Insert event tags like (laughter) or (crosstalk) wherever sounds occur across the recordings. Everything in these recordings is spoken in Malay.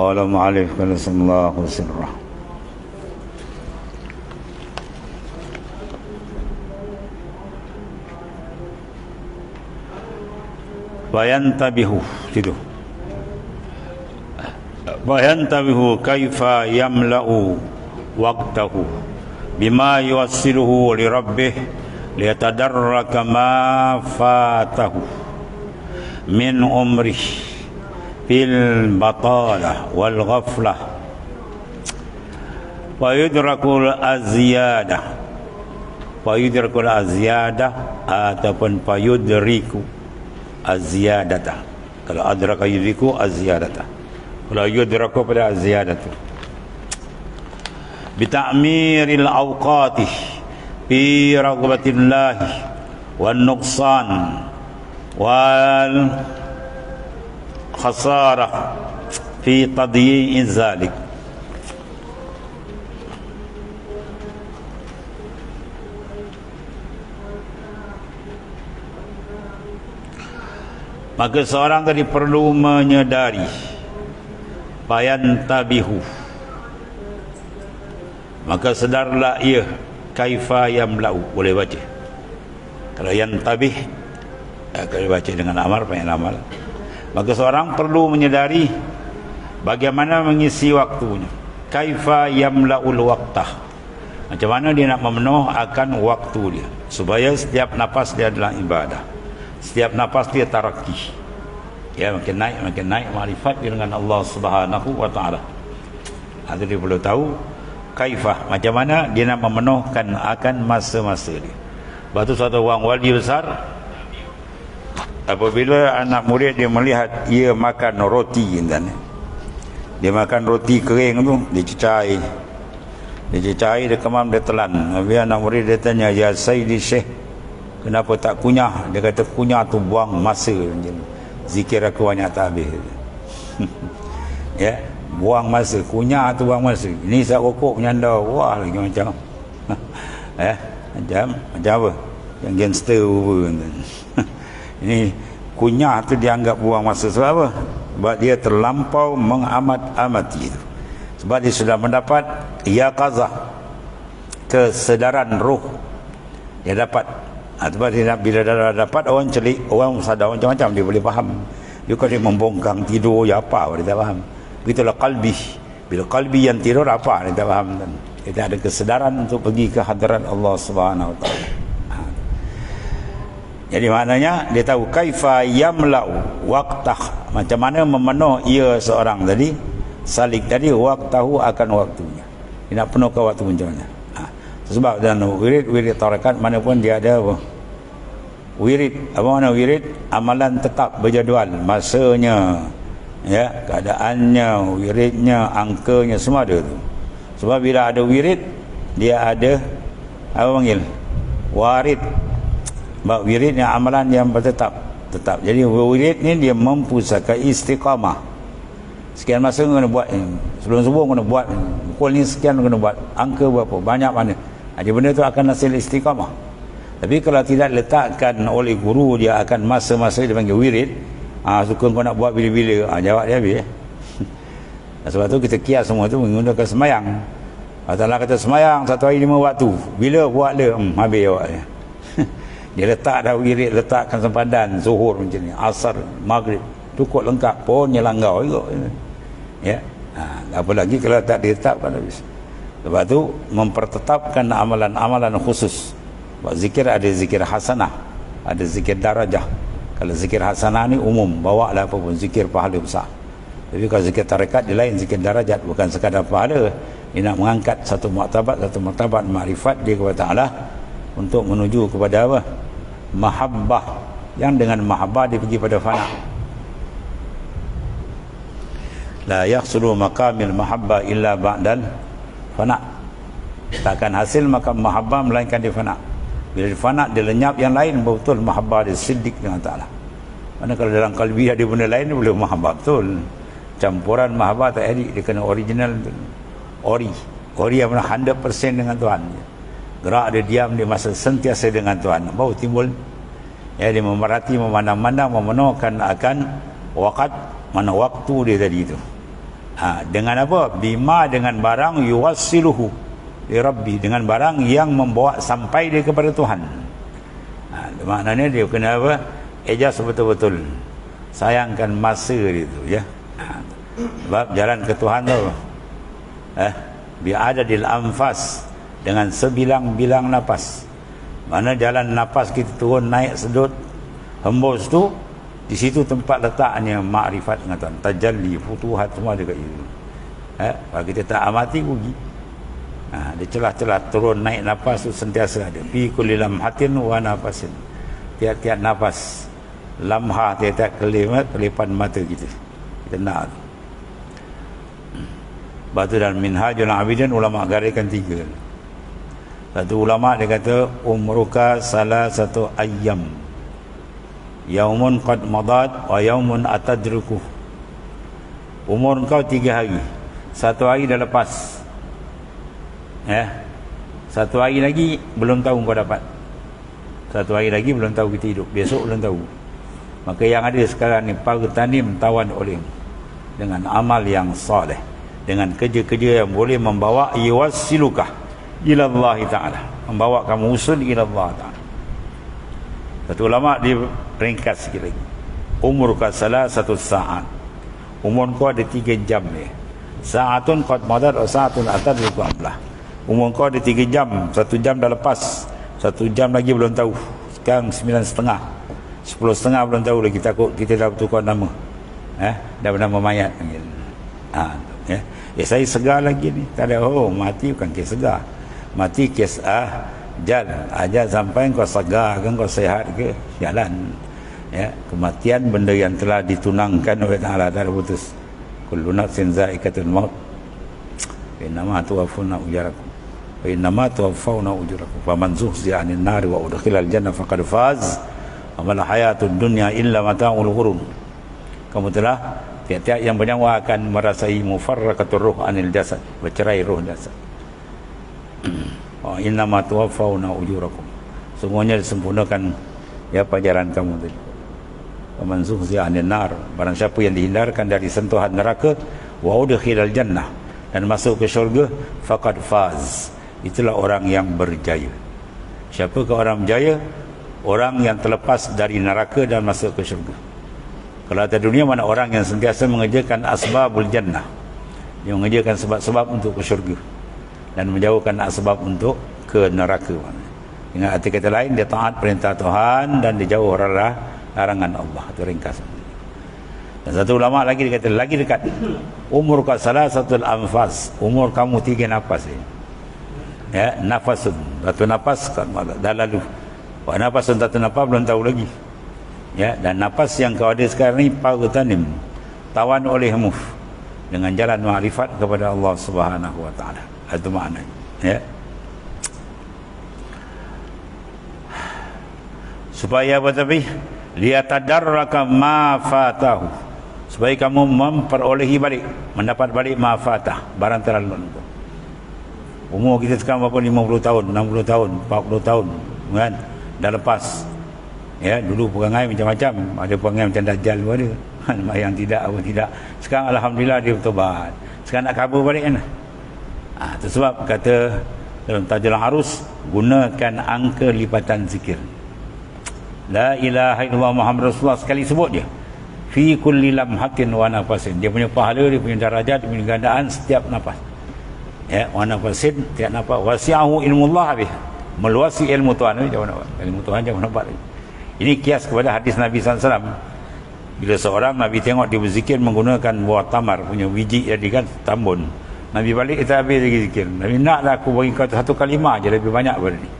قال معلف قدس الله سره وينتبه كده وينتبه كيف يملأ وقته بما يوصله لربه ليتدرك ما فاته من عمره. في البطالة والغفلة ويدرك الأزيادة ويدرك الأزيادة أتبن فيدرك الزيادة kalau أدرك يدرك الزيادة kalau يدرك pada الزيادة بتأمير الأوقات في رغبة الله والنقصان وال khasarah fi tadyi'i zalik maka seorang tadi perlu menyedari bayan tabihu. Maka sedarlah ia kaifa yamlau boleh baca? Kalau yang tabih eh, kalau baca dengan amal pengen amal maka seorang perlu menyedari bagaimana mengisi waktunya. Kaifa yamlaul waqtah? Macam mana dia nak memenuh akan waktu dia? Supaya setiap nafas dia adalah ibadah. Setiap nafas dia taraki ya makin naik makin naik makrifat dia dengan Allah Subhanahu wa taala. Ada dia perlu tahu kaifah macam mana dia nak memenuhkan akan masa-masa dia. Batu satu orang wali besar apabila anak murid dia melihat ia makan roti dan dia makan roti kering tu dia cecai dia cecai dia kemam dia telan habis anak murid dia tanya ya sayyidi syekh Kenapa tak kunyah? Dia kata kunyah tu buang masa. Zikir aku banyak tak habis. (laughs) ya, buang masa. Kunyah tu buang masa. Ini sak rokok menyanda. Wah lagi macam. (laughs) ya, macam macam apa? Yang gangster over. (laughs) Ini kunyah tu dianggap buang masa sebab apa? Sebab dia terlampau mengamat-amati itu. Sebab dia sudah mendapat yaqazah kesedaran roh. Dia dapat Ha, sebab dia, bila dah dapat orang celik, orang sadar macam-macam dia boleh faham. Dia kalau dia membongkang tidur, ya apa dia tak faham. Begitulah kalbi. Bila kalbi yang tidur, apa dia tak faham. Dia tak ada kesedaran untuk pergi ke hadirat Allah Subhanahu SWT. Ha. Jadi maknanya, dia tahu kaifa yamla'u waqtah. Macam mana memenuh ia seorang tadi, salik tadi, waqtahu akan waktunya. Dia nak penuhkan waktu macam mana. Sebab dan wirid wirid tarakat mana pun dia ada apa? Wirid. Apa mana wirid? Amalan tetap berjadual. Masanya ya keadaannya wiridnya angkanya semua ada tu. Sebab bila ada wirid dia ada apa panggil? Warid sebab wiridnya amalan yang bertetap tetap jadi wirid ni dia mempusaka istiqamah sekian masa kena buat sebelum subuh kena buat pukul ni sekian kena buat angka berapa banyak mana jadi benda tu akan hasil istiqamah. Tapi kalau tidak letakkan oleh guru dia akan masa-masa dia panggil wirid. Ah ha, suka kau nak buat bila-bila. Ah ha, jawab dia habis. (laughs) Sebab tu kita kias semua tu menggunakan semayang. Allah kata semayang satu hari lima waktu. Bila buat dia? Hmm, habis jawab dia. Dia letak dah wirid, letakkan sempadan, zuhur macam ni, asar, maghrib. Cukup lengkap pun nyelanggau juga. Ya. Ha, apa lagi kalau tak diletakkan habis. Sebab tu mempertetapkan amalan-amalan khusus. Sebab zikir ada zikir hasanah, ada zikir darajah. Kalau zikir hasanah ni umum, bawa lah apa pun zikir pahala besar. Tapi kalau zikir tarekat dia lain zikir darajat, bukan sekadar pahala. Dia nak mengangkat satu martabat, satu martabat makrifat dia kepada Allah untuk menuju kepada apa? Mahabbah. Yang dengan mahabbah dia pergi pada fana. la yahsulu maqamil mahabbah illa ba'dal fana. Takkan hasil makam mahabbah melainkan dia fana. Bila dia fana dia lenyap yang lain betul mahabbah dia siddiq dengan ta'ala. Mana kalau dalam kalbi ada benda lain dia boleh mahabbah betul. Campuran mahabbah tak edik dia kena original ori. Ori yang benar 100% dengan Tuhan gerak dia diam dia masa sentiasa dengan Tuhan. Baru timbul. Ya dia memerhati memandang-mandang memenuhkan akan wakat mana waktu dia tadi itu. Ha, dengan apa? Bima dengan barang yuwassiluhu li rabbi. Dengan barang yang membawa sampai dia kepada Tuhan. Ha, maknanya dia kena apa? Ejas betul-betul. Sayangkan masa dia itu ya. Ha, sebab jalan ke Tuhan tu eh bi adadil anfas dengan sebilang-bilang nafas. Mana jalan nafas kita turun naik sedut hembus tu di situ tempat letaknya makrifat dengan Tuhan tajalli futuhat semua dekat itu eh kalau kita tak amati rugi. Ha, dia celah-celah turun naik nafas tu sentiasa ada. Fi kulli lamhatin wa nafasin. Tiap-tiap nafas lamha tiap-tiap kelimat kelipan mata kita. Kita nak Batu dan Minhajul Abidin ulama garikan tiga. Satu ulama dia kata umruka salah satu ayam. Yaumun qad madat wa yaumun atadruku. Umur kau tiga hari. Satu hari dah lepas. Ya. Satu hari lagi belum tahu kau dapat. Satu hari lagi belum tahu kita hidup. Besok belum tahu. Maka yang ada sekarang ni tanim tawan oleh dengan amal yang soleh dengan kerja-kerja yang boleh membawa yuwasilukah ila Allah taala. Membawa kamu usul ila Allah taala. Satu ulama dia ringkas sikit lagi. Umur ka salah satu saat. Umur kau ada tiga jam ni. Saatun qad madar wa saatun atad li qablah umur kau ada tiga jam. Satu jam dah lepas. Satu jam lagi belum tahu. Sekarang sembilan setengah. Sepuluh setengah belum tahu lagi. Takut kita dah bertukar nama. Eh? Dah bernama mayat. Ha, ya. Eh, saya segar lagi ni. Tak ada oh mati bukan kes segar mati kes ah jal. Aja sampai kau segar kan kau sehat ke jalan. Ya kematian benda yang telah ditunangkan oleh Taala tak putus. Kullu nafsin zaikatul maut. Innama tuwaffuna ujurakum. Wa innama tuwaffawna ujurakum. Faman zuhziya 'anil nar wa udkhilal jannah faqad faz. Wa mal hayatud dunya illa mata'ul ghurur. Kamu telah tiap-tiap yang bernyawa akan merasai mufarraqatur ruh anil jasad bercerai roh jasad inna ma tuwaffawna ujurakum. Semuanya disempurnakan ya pajaran kamu tadi. Man zuhziya 'anil nar barang siapa yang dihindarkan dari sentuhan neraka wa udkhilal jannah dan masuk ke syurga faqad faz. Itulah orang yang berjaya. Siapa ke orang berjaya? Orang yang terlepas dari neraka dan masuk ke syurga. Kalau ada dunia mana orang yang sentiasa mengerjakan asbabul jannah? Yang mengerjakan sebab-sebab untuk ke syurga dan menjauhkan asbab untuk ke neraka. Dengan arti kata lain dia taat perintah Tuhan dan dia jauh rara larangan Allah. Itu ringkas. Dan satu ulama lagi dia kata lagi dekat umur kau salah satu anfas. Umur kamu tiga nafas ya, ya nafasun. Satu nafas dah lalu. Wah, nafasun satu nafas belum tahu lagi. Ya dan nafas yang kau ada sekarang ni tanim. Tawan olehmu dengan jalan makrifat kepada Allah Subhanahu wa taala itu makna. Ya. Supaya apa tapi liyatadarraka ma fatahu. Supaya kamu memperolehi balik mendapat balik ma fatah. Barang terlalu umur kita sekarang berapa? 50 tahun 60 tahun 40 tahun kan? Dah lepas. Ya dulu perangai macam-macam. Ada perangai macam dajjal pun ada. (laughs) Yang tidak apa tidak. Sekarang alhamdulillah dia bertobat. Sekarang nak kabur balik kan ha, itu sebab kata dalam tajul harus gunakan angka lipatan zikir. La ilaha illallah muhammad rasulullah sekali sebut dia. Fi kulli lamhatin wa nafasin. Dia punya pahala dia punya darajat dia punya gandaan setiap nafas. Ya wa nafasin setiap nafas. Wasi'ahu ilmullah habis. Meluasi ilmu Tuhan. Ni jangan nampak ilmu Tuhan jangan nampak ini kias kepada hadis Nabi SAW bila seorang Nabi tengok dia berzikir menggunakan buah tamar punya biji jadi kan tambun Nabi balik kita habis lagi zikir. Nabi naklah aku bagi kau satu kalimah je lebih banyak pada ni.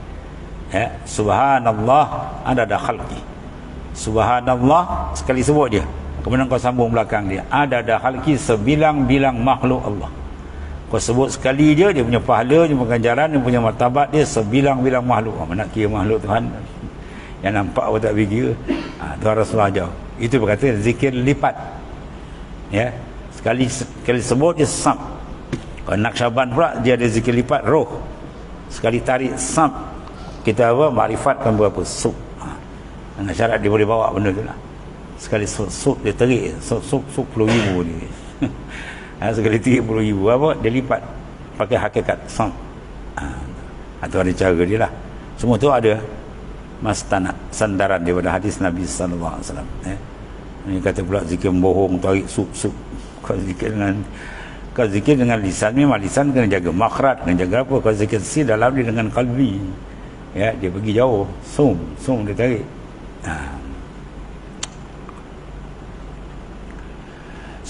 Ya subhanallah ada dah khalqi. Subhanallah sekali sebut dia. Kemudian kau sambung belakang dia. Ada ada halki sebilang-bilang makhluk Allah. Kau sebut sekali dia dia punya pahala dia punya ganjaran dia punya martabat dia sebilang-bilang makhluk. Mana nak kira makhluk Tuhan? Yang nampak apa tak fikir? Ha, Tuhan Rasulullah ajar. Itu berkata zikir lipat. Ya sekali sekali sebut dia sam nak syaban pula dia ada zikir lipat roh. Sekali tarik sam. Kita apa makrifat kan berapa? Sub ha. dengan syarat dia boleh bawa benda tu lah. Sekali sub, sub dia tarik sub sub, sub puluh ribu ni. (laughs) Ha, sekali tiga puluh ribu. Apa? Dia lipat. Pakai hakikat sam. Ha, atau ada cara dia lah. Semua tu ada. Mastanat sandaran daripada hadis Nabi wasallam eh. Ini kata pula zikir bohong tarik sup sup. (laughs) Kau zikir dengan kau zikir dengan lisan memang lisan kena jaga. Makrat kena jaga apa? Kau zikir si dalam dia dengan kalbi ya dia pergi jauh. Sum sum dia tarik. Ha.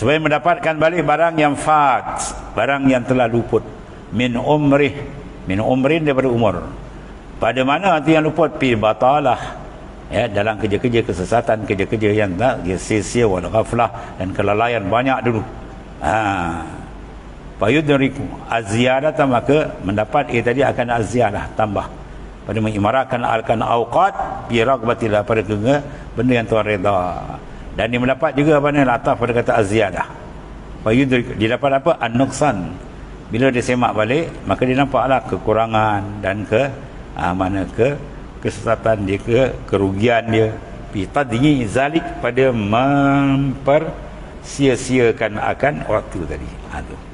supaya mendapatkan balik barang yang fat barang yang telah luput. Min umrih min umrin daripada umur. Pada mana nanti yang luput? Pi batalah. Ya dalam kerja-kerja kesesatan kerja-kerja yang tak sia-sia wal ghaflah dan kelalaian banyak dulu. Ha payudriku aziyadah maka mendapat ia tadi akan aziyadah tambah. Pada mengimarakan alkan awqat bi ragbatillah pada benda yang tuan redha dan dia mendapat juga apa ni lataf pada kata aziyadah fayudrik dia dapat apa? An-nuqsan. Bila dia semak balik maka dia nampaklah kekurangan dan ke ha, mana ke kesesatan dia ke kerugian dia. Fi tadyi zalik pada memper sia-siakan akan waktu tadi. Tu.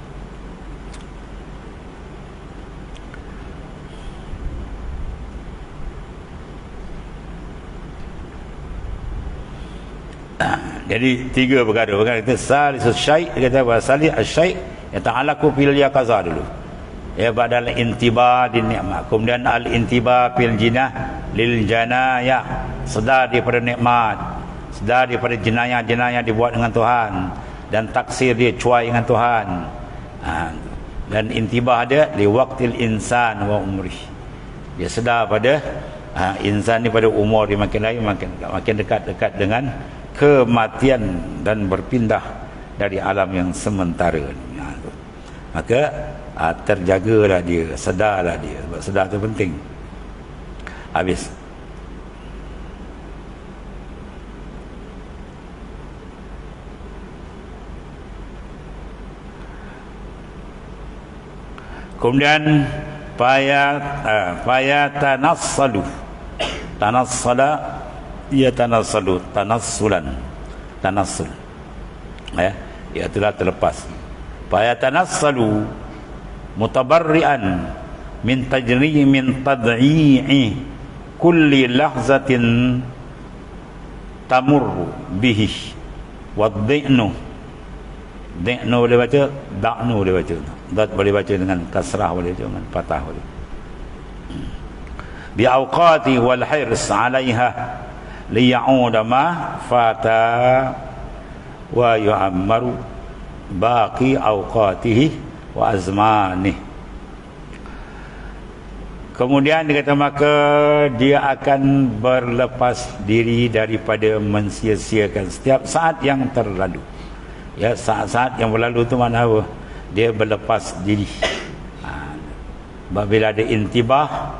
Jadi tiga perkara. Perkara itu salisus syai' dia kata apa? Salih asyai' yang ta'alaku fil yaqaza dulu. Ya badal intiba di nikmat. Kemudian al intiba fil jinah lil janaya. Sedar daripada nikmat. Sedar daripada jenayah-jenayah dibuat dengan Tuhan dan taksir dia cuai dengan Tuhan. Ha. Dan intibah dia li waqtil insan wa umri. Dia sedar pada ha, insan ni pada umur dia makin lain makin makin dekat-dekat dengan kematian dan berpindah dari alam yang sementara. Ha, maka ha, terjagalah dia sedarlah dia. Sebab sedar tu penting. Habis. Kemudian payat uh, payatanassalu tanassala ia tanassalu tanassulan. Tanassul. Ya ia telah terlepas. Fa yatanassalu mutabarrian min tajri min tad'i'i kulli lahzatin tamur bihi. Wa dhi'nu. Boleh baca da'nu boleh baca. Dat boleh baca dengan kasrah boleh baca dengan patah boleh. Bi awqati wal hirs 'alaiha liya'uda ma fata wa yu'ammaru baqi awqatihi wa azmani. Kemudian dia kata maka dia akan berlepas diri daripada mensia-siakan setiap saat yang terlalu. Ya saat-saat yang berlalu tu mana apa? Dia berlepas diri. Ha. bila ada intibah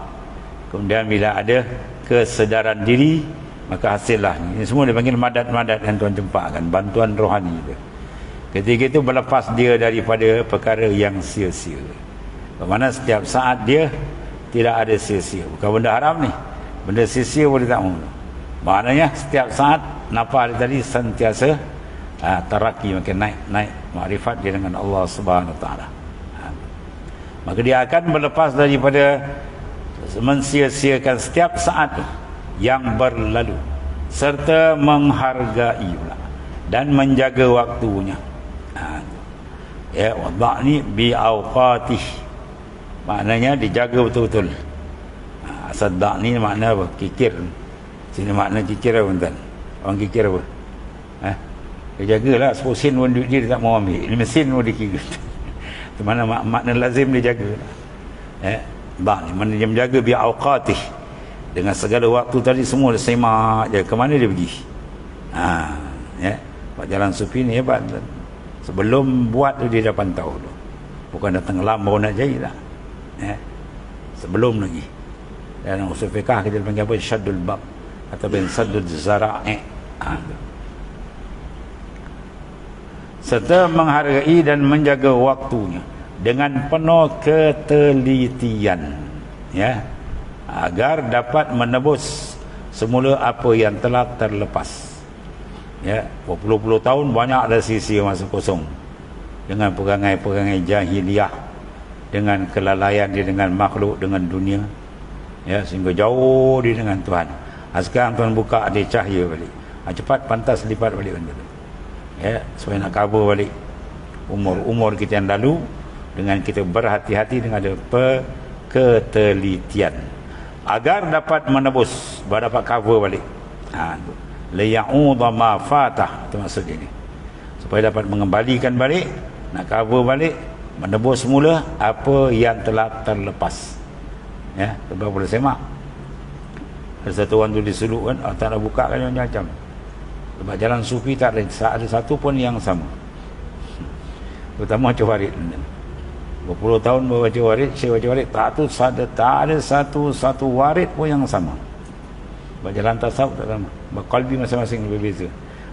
kemudian bila ada kesedaran diri maka hasillah. Ini semua dipanggil madat-madat yang tuan jempakkan bantuan rohani itu ketika itu berlepas dia daripada perkara yang sia-sia. Bermakna setiap saat dia tidak ada sia-sia. Bukan benda haram ni. Benda sia-sia boleh tak mahu. Maknanya setiap saat nafas tadi sentiasa ha, teraki. Makin naik naik makrifat dia dengan Allah subhanahu ta'ala. Ha. maka dia akan berlepas daripada mensia-siakan setiap saat yang berlalu serta menghargai pula dan menjaga waktunya. Ha. ya wadah ni bi awqatih. Maknanya dijaga betul-betul. Ha, ni makna apa? Kikir. Sini makna kikir apa tuan? Orang kikir apa? Ha? dia jagalah 10 sen pun duit dia, tak mau ambil. 5 sen pun dia kira. (laughs) Itu mana mak makna lazim dia jaga eh, bak ni mana dia menjaga? Bi awqatih dengan segala waktu tadi semua dia semak je ke mana dia pergi ha, ya Sebab jalan sufi ni hebat. Sebelum buat tu dia dah pantau tu. Bukan datang lam baru nak jahit lah. Eh? Sebelum lagi. Dan usul fiqah kita panggil apa? Syaddul bab. Atau bin saddul zara'i. Ha, serta menghargai dan menjaga waktunya dengan penuh ketelitian ya agar dapat menebus semula apa yang telah terlepas. Ya berpuluh-puluh tahun banyak ada sisi masa kosong. Dengan perangai-perangai jahiliah dengan kelalaian dia dengan makhluk dengan dunia. Ya sehingga jauh dia dengan Tuhan. Ha, sekarang Tuhan buka dia cahaya balik. Ha, cepat pantas lipat balik benda tu. Ya supaya nak cover balik umur-umur kita yang lalu dengan kita berhati-hati dengan ada ketelitian agar dapat menebus baru dapat cover balik. Ha la ya'udha ma fatah. Itu maksud ini supaya dapat mengembalikan balik nak cover balik menebus semula apa yang telah terlepas. Ya sebab boleh semak? Ada satu orang tu disuluk kan oh, tak nak buka kan macam. Sebab jalan sufi tak ada, ada satu pun yang sama. Terutama cuarit 20 tahun baca warid saya baca warid tak tu ada tak ada satu satu warid pun yang sama. Baca lantas sahab tak sama? Berkalbi masing-masing berbeza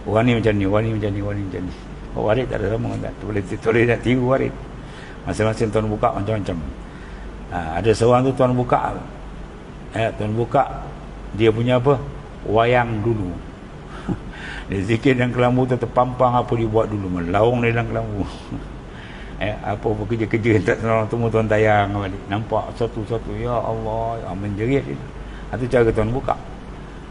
orang ni macam ni orang ni macam ni orang ni macam ni. Oh, warid tak ada sama kan? tak? Boleh boleh nak tiru warid. Masing-masing tuan buka macam-macam. Ha, ada seorang tu tuan buka eh, tuan buka dia punya apa? Wayang dulu. (laughs) Dia zikir dalam kelambu tu terpampang apa dia buat dulu. Melaung dia dalam kelambu. (laughs) eh, apa-apa kerja-kerja yang tak senang temu tuan tayang balik. Nampak satu-satu. Ya Allah. Ya, menjerit itu. Itu cara tuan buka.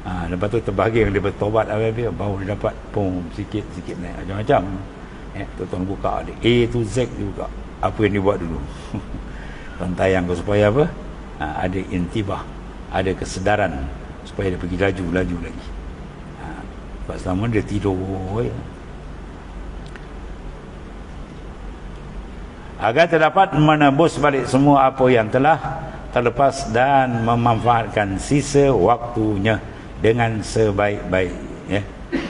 Ha, lepas tu terbahagi yang dia bertobat habis baru dia dapat pun sikit-sikit naik. Macam-macam. Eh, tu tuan buka. Dia. A to Z buka. Apa yang dia buat dulu. (laughs) tuan tayang tu supaya apa? Ha, ada intibah. Ada kesedaran. Supaya dia pergi laju-laju lagi. Sebab selama dia tidur ya. Agar terdapat menebus balik semua apa yang telah terlepas dan memanfaatkan sisa waktunya dengan sebaik-baik ya.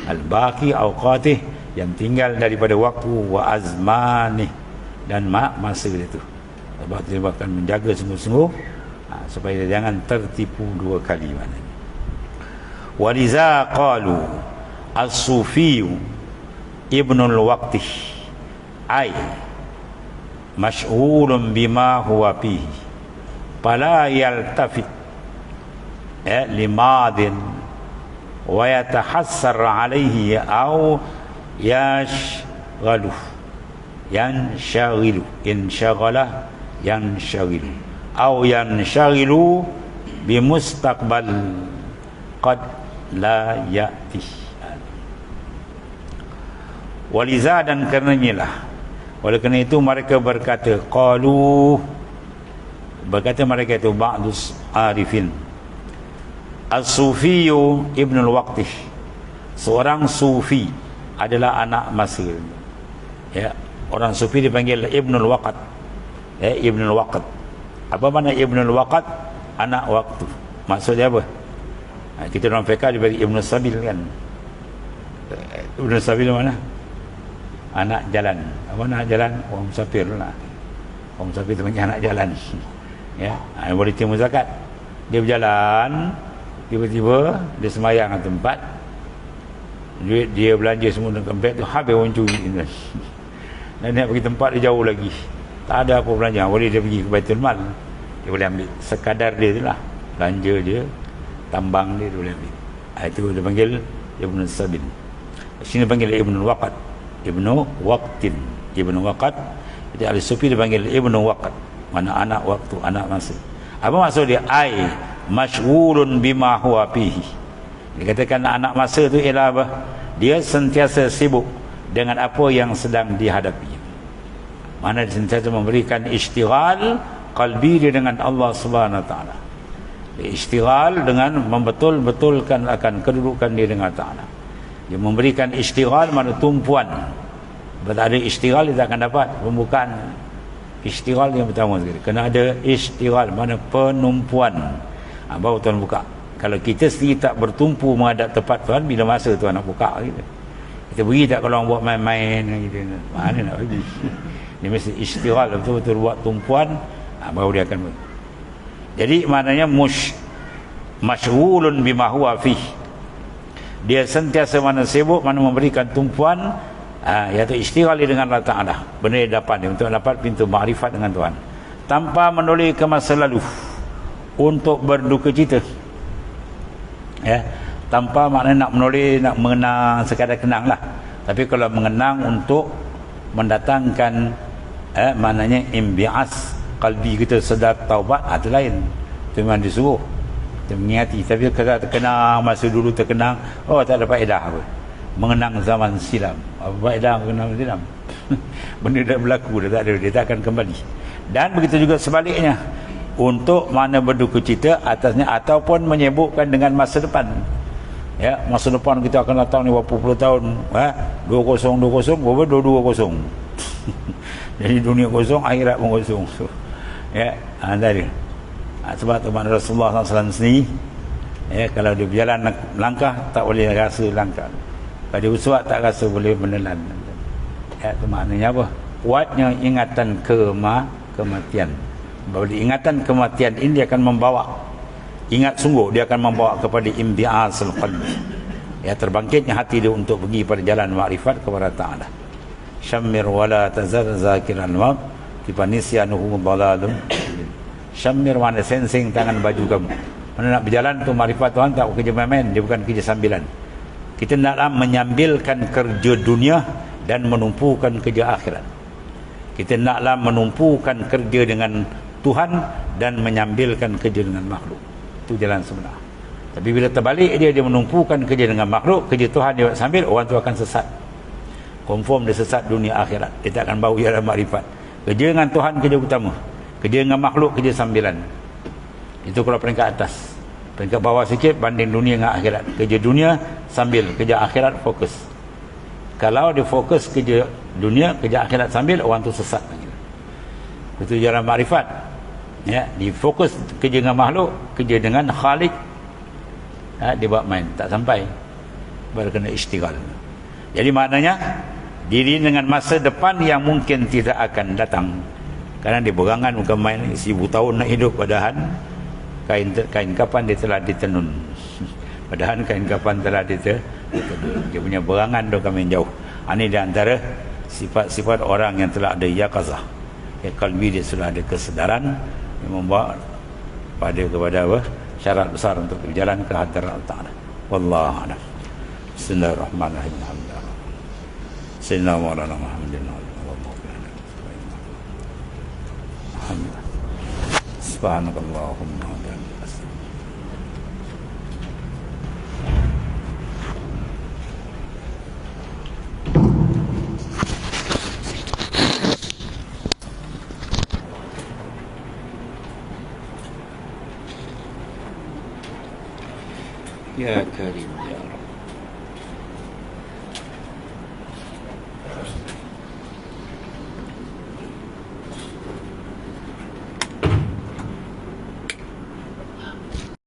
Al-baqi awqatih yang tinggal daripada waktu wa azmani dan mak masa itu. Sebab dia akan menjaga sungguh-sungguh ha, supaya jangan tertipu dua kali mana. Waliza qalu As-Sufi Ibnul Waqti Ay Mash'ulun bima huwa fihi Fala yaltafit eh, Limadin Wa yatahassar alaihi Au Yashghalu Yanshaghilu Inshaghala Yanshaghilu Au yanshaghilu Bimustaqbal Qad la ya'tih waliza dan karenanya lah oleh kerana itu mereka berkata qalu berkata mereka itu ba'dus arifin as-sufiyu ibn al-waqtih seorang sufi adalah anak masa. Ya orang sufi dipanggil ibn al-waqt ya ibn al-waqt apa makna ibn al-waqt anak waktu. Maksudnya apa? Ha, kita orang fiqh dibagi ibn sabil kan. Ibn sabil mana? Anak jalan apa anak jalan orang musafir lah orang musafir tu anak jalan. (laughs) Ya ha, boleh terima zakat. Dia berjalan tiba-tiba dia semayang tempat. Duit dia belanja semua dalam kempet tu habis orang curi. (laughs) Dan nak pergi tempat dia jauh lagi. Tak ada apa belanja. Boleh dia pergi ke Baitul Mal. Dia boleh ambil sekadar dia tu lah. Belanja dia tambang dia dia boleh ambil. Ha, itu dia panggil Ibn Sabin. Sini panggil Ibn Waqat. Ibnu Waqtin Ibnu Waqat jadi ahli sufi dipanggil Ibnu Waqat mana anak waktu anak masa. Apa maksud dia? Ai masyghulun bima huwa fihi. Dikatakan anak masa tu ialah apa? Dia sentiasa sibuk dengan apa yang sedang dihadapi. Mana dia sentiasa memberikan istighal qalbi dia dengan Allah Subhanahu wa taala. Istighal dengan membetul-betulkan akan kedudukan dia dengan taala. Dia memberikan istighal mana tumpuan bila ada istighal dia tak akan dapat. Pembukaan istighal yang pertama sekali. Kena ada istighal mana penumpuan. Ha, baru Tuhan buka. Kalau kita sendiri tak bertumpu menghadap tepat Tuhan bila masa Tuhan nak buka kita kita beri tak kalau orang buat main-main gitu. Mana nak pergi? Dia mesti istighal betul-betul buat tumpuan ha, baru dia akan beri. jadi maknanya mush masyghulun bima huwa fi dia sentiasa mana sibuk mana memberikan tumpuan iaitu istighali dengan Allah Ta'ala. Yang dapat untuk dapat pintu makrifat dengan Tuhan. Tanpa menoleh ke masa lalu. Untuk berduka cita. Ya. Tanpa makna nak menoleh nak mengenang sekadar kenang lah. Tapi kalau mengenang untuk mendatangkan eh, maknanya imbias kalbi kita sedar taubat itu ah, lain. Itu memang disuruh. Kita mengingati. Tapi kalau terkenang masa dulu terkenang oh tak ada faedah apa mengenang zaman silam. Apa faedah mengenang silam? (laughs) Benda dah berlaku dah tak ada dia tak akan kembali. Dan begitu juga sebaliknya untuk mana berduka cita atasnya ataupun menyebutkan dengan masa depan. Ya masa depan kita akan datang ni berapa puluh tahun ha? 2020 berapa? 220 (laughs) jadi dunia kosong akhirat pun kosong. So, (laughs) ya ha, dia ha, sebab tu mana Rasulullah SAW sendiri ya kalau dia berjalan langkah tak boleh rasa langkah dia bersuat tak rasa boleh menelan. Ya itu maknanya apa? Kuatnya ingatan kema kematian. Bahawa ingatan kematian ini akan membawa. Ingat sungguh dia akan membawa kepada imbi'asul qalbi ya terbangkitnya hati dia untuk pergi pada jalan makrifat kepada Ta'ala. Syammir wala tazar zakiran maut tipanisyanuhu dalalun. Syammir mana sensing tangan baju kamu. Mana nak berjalan tu makrifat Tuhan tak kerja main-main. Dia bukan kerja sambilan kita naklah menyambilkan kerja dunia dan menumpukan kerja akhirat. Kita naklah menumpukan kerja dengan Tuhan dan menyambilkan kerja dengan makhluk. Itu jalan sebenar. Tapi bila terbalik dia dia menumpukan kerja dengan makhluk kerja Tuhan dia sambil orang tu akan sesat. Confirm dia sesat dunia akhirat. Dia tak akan bau ialah makrifat kerja dengan Tuhan kerja utama. Kerja dengan makhluk kerja sambilan. Itu kalau peringkat atas peringkat bawah sikit banding dunia dengan akhirat. Kerja dunia sambil kerja akhirat fokus. Kalau dia fokus kerja dunia kerja akhirat sambil orang tu sesat itu jalan makrifat. Ya difokus kerja dengan makhluk kerja dengan khalik. Ya, dia buat main. Tak sampai. Baru kena istighal jadi maknanya diri dengan masa depan yang mungkin tidak akan datang. Kerana dia berangan bukan main seribu tahun nak hidup padahal kain kain kapan dia telah ditenun. Padahal kain kapan telah ditenun. Dia punya berangan tu kami jauh. Ini di antara sifat-sifat orang yang telah ada yakazah ya, kalbi dia sudah ada kesedaran yang membawa pada kepada apa? Syarat besar untuk berjalan ke hadirat Taala. Wallahu a'lam. Bismillahirrahmanirrahim. Sayyidina Maulana Muhammadin Subhanakallahumma 太可怜